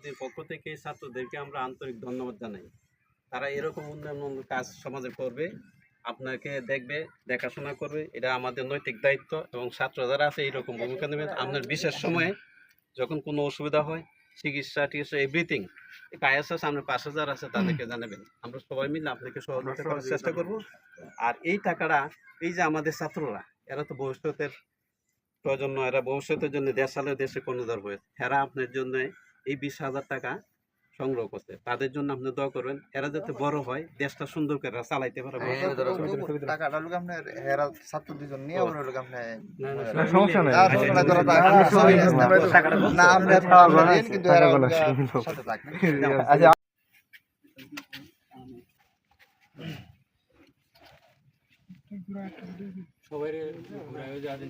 এদের পক্ষ থেকে ছাত্রদেরকে আমরা আন্তরিক ধন্যবাদ জানাই। তারা এরকম উন্নয়নমূলক কাজ সমাজে করবে, আপনাকে দেখবে, দেখাশোনা করবে, এটা আমাদের নৈতিক দায়িত্ব এবং ছাত্র যারা আছে এইরকম ভূমিকা নেবে। আপনার বিশেষ সময়ে যখন কোনো অসুবিধা হয়, চিকিৎসা, টিকিৎসা এভরিথিং কায়াসাস আমরা পাঁচ হাজার আছে, তাদেরকে জানাবেন। আমরা সবাই মিলে আপনাকে সহযোগিতা করার চেষ্টা করব। আর এই টাকাটা, এই যে আমাদের ছাত্ররা, এরা তো ভবিষ্যতের প্রজন্ম, এরা ভবিষ্যতের জন্য দেশ দেশে কর্ণধার হয়েছে। এরা আপনার জন্য এই বিশ হাজার টাকা সংগ্রহ করছে। তাদের জন্য আপনি দোয়া করবেন এরা যাতে বড় হয় দেশটা সুন্দর করে চালাইতে পারে। টাকাটা লোক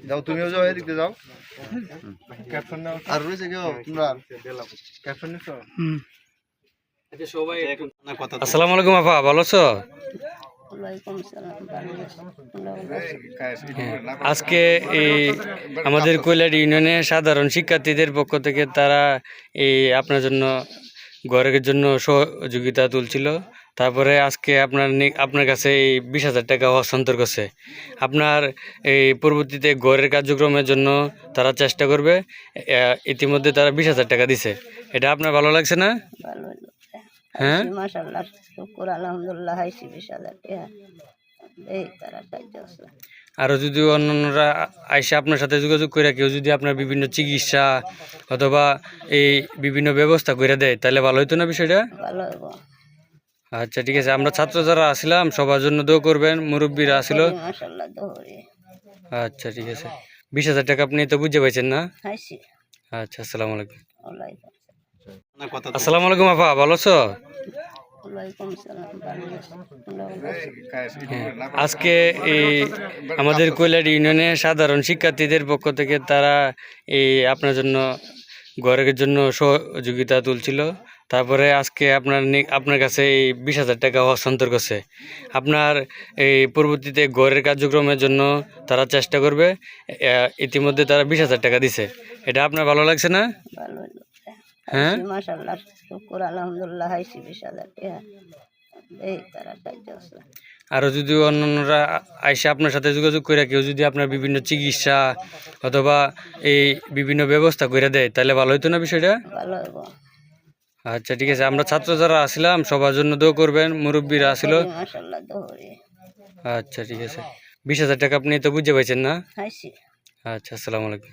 যাও তুমিও যাও এদিকে যাও। আর রয়েছে কেউ? তোমরা না, কথা তো- আসসালামু আলাইকুম আপা ভালো আছো? আছো? আজকে এই আমাদের কৈলার ইউনিয়নের সাধারণ শিক্ষার্থীদের পক্ষ থেকে তারা এই আপনার জন্য ঘরের জন্য সহযোগিতা তুলছিল। তারপরে আজকে আপনার আপনার কাছে এই বিশ হাজার টাকা হস্তান্তর করছে। আপনার এই পরবর্তীতে ঘরের কার্যক্রমের জন্য তারা চেষ্টা করবে। ইতিমধ্যে তারা বিশ হাজার টাকা দিছে। এটা আপনার ভালো লাগছে না? হ্যাঁ? শুকুর আলহামদুলিল্লাহ বিশ হাজার টাকা। এই তারা সাহায্য আছে আরও যদি অন্যান্যরা আইসা আপনার সাথে যোগাযোগ করে কেউ যদি আপনার বিভিন্ন চিকিৎসা অথবা এই বিভিন্ন ব্যবস্থা করে দেয় তাহলে ভালো হইতো না বিষয়টা? ভালো হইব। আচ্ছা ঠিক আছে আমরা ছাত্র যারা আসলাম সবার জন্য দোয়া করবেন মুরব্বীরা আসিল। আচ্ছা ঠিক আছে। বিশ হাজার টাকা আপনি তো বুঝতে পারছেন না? আচ্ছা আসসালামু আলাইকুম। আসসালামু আলাইকুম আপা ভালো আছো? আজকে এই আমাদের কৈলার ইউনিয়নে সাধারণ শিক্ষার্থীদের পক্ষ থেকে তারা এই আপনার জন্য ঘরের জন্য সহযোগিতা তুলছিল। তারপরে আজকে আপনার আপনার কাছে এই বিশ হাজার টাকা হস্তান্তর করছে। আপনার এই পরবর্তীতে ঘরের কার্যক্রমের জন্য তারা চেষ্টা করবে। ইতিমধ্যে তারা বিশ হাজার টাকা দিছে। এটা আপনার ভালো লাগছে না। হ্যাঁ? মাশাআল্লাহ শুকুর আলহামদুলিল্লাহ হাইছি বিশ হাজার টাকা এই তারা সাহায্য আছে আরও যদি অন্যান্যরা আইসে আপনার সাথে যোগাযোগ করে কেউ যদি আপনার বিভিন্ন চিকিৎসা অথবা এই বিভিন্ন ব্যবস্থা করে দেয় তাহলে ভালো হতো না বিষয়টা? আচ্ছা ঠিক আছে আমরা ছাত্র যারা আসলাম সবার জন্য দোয়া করবেন মুরব্বীরা আসিল। আচ্ছা ঠিক আছে। বিশ হাজার টাকা আপনি তো বুঝতে পারছেন না? আচ্ছা আসসালামু আলাইকুম।